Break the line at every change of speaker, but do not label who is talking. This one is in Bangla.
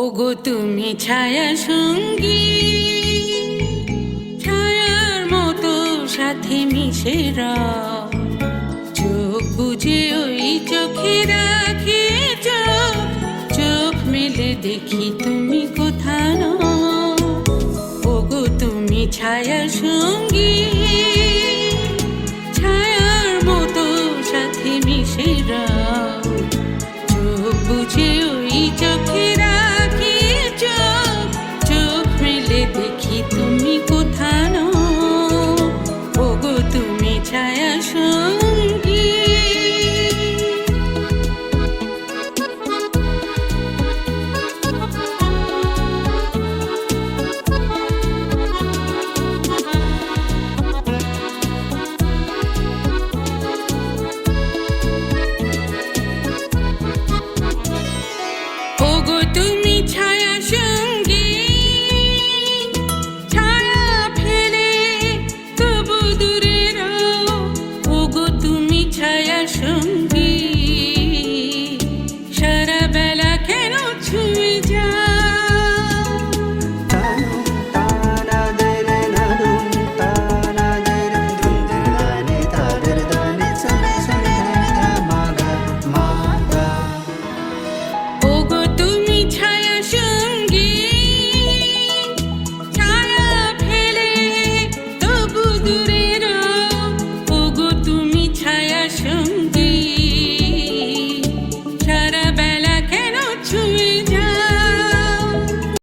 ওগো তুমি ছায়া সঙ্গী, ছায়ার মতো সাথে মিশে চোখ বুঝে ওই চোখে রাখে চোখ চোখ মেলে দেখি তুমি কোথা নয় ছায়া সঙ্গী, ছায়ার মতো সাথে মিশে চোখ বুঝে ওই চোখে রাখি, চোখ চোখ মিলে দেখি তুমি কোথানো? ওগো তুমি ছায়া সঙ্গী।